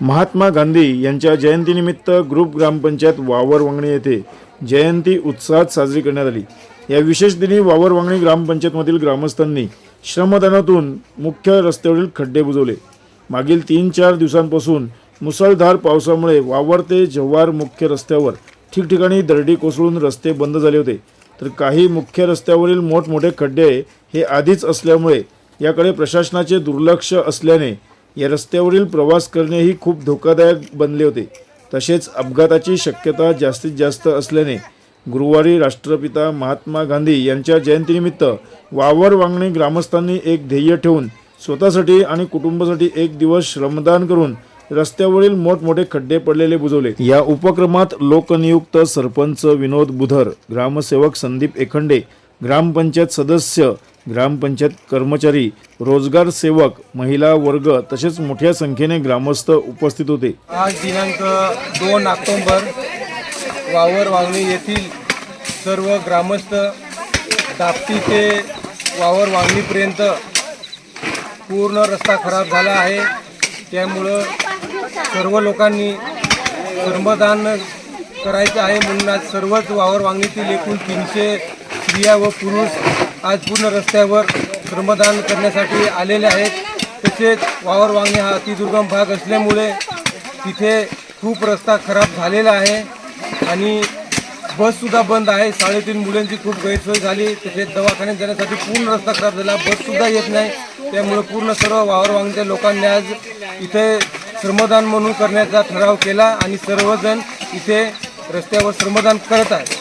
महात्मा गांधी यांच्या जयंतीनिमित्त ग्रुप ग्रामपंचायत वावर वांगणी येथे जयंती उत्साहात साजरी करण्यात आली. या विशेष दिनी वावर वांगणी ग्रामपंचायतमधील ग्रामस्थांनी श्रमदानातून मुख्य रस्त्यावरील खड्डे बुजवले. मागील तीन चार दिवसांपासून मुसळधार पावसामुळे वावर ते जव्हार मुख्य रस्त्यावर ठिकठिकाणी दरडी कोसळून रस्ते बंद झाले होते. तर काही मुख्य रस्त्यावरील मोठमोठे खड्डे हे आधीच असल्यामुळे याकडे प्रशासनाचे दुर्लक्ष असल्याने या रस्त्यावरील प्रवास करणेही खूप धोकादायक बनले होते. तसेच अपघाताची शक्यता जास्तीत जास्त असल्याने गुरुवारी राष्ट्रपिता महात्मा गांधी यांच्या जयंतीनिमित्त वावर वांगणी ग्रामस्थांनी एक ध्येय ठेवून स्वतःसाठी आणि कुटुंबासाठी एक दिवस श्रमदान करून रस्त्यावरील मोठमोठे खड्डे पडलेले बुजवले. या उपक्रमात लोकनियुक्त सरपंच विनोद बुधर ग्रामसेवक संदीप एखंडे ग्रामपंचायत सदस्य ग्रामपंचायत कर्मचारी रोजगार सेवक महिला वर्ग तसेच मोठ्या संख्येने ग्रामस्थ उपस्थित होते. आज दिनांक दोन ऑक्टोंबर वावर वांगणी येथील सर्व ग्रामस्थ दाप्ती ते वावर वांगणीपर्यंत पूर्ण रस्ता खराब झाला आहे. त्यामुळं सर्व लोकांनी कर्मदान करायचं आहे म्हणून आज सर्वच वावर वांगणीतील एकूण तीनशे स्त्रिया व पुरुष आज पूर्ण रस्त्यावर श्रमदान करण्यासाठी आलेले आहेत. तसेच वावर वांगणी हा अतिदुर्गम भाग असल्यामुळे तिथे खूप रस्ता खराब झालेला आहे आणि बससुद्धा बंद आहे. साडेतीन मुलांची खूप गैरसोय झाली. तसेच दवाखान्यात जाण्यासाठी पूर्ण रस्ता खराब झाला. बससुद्धा येत नाही. त्यामुळे पूर्ण सर्व वावर वांगच्या लोकांनी आज इथे श्रमदान म्हणून करण्याचा ठराव केला आणि सर्वजण इथे रस्त्यावर श्रमदान करत आहेत.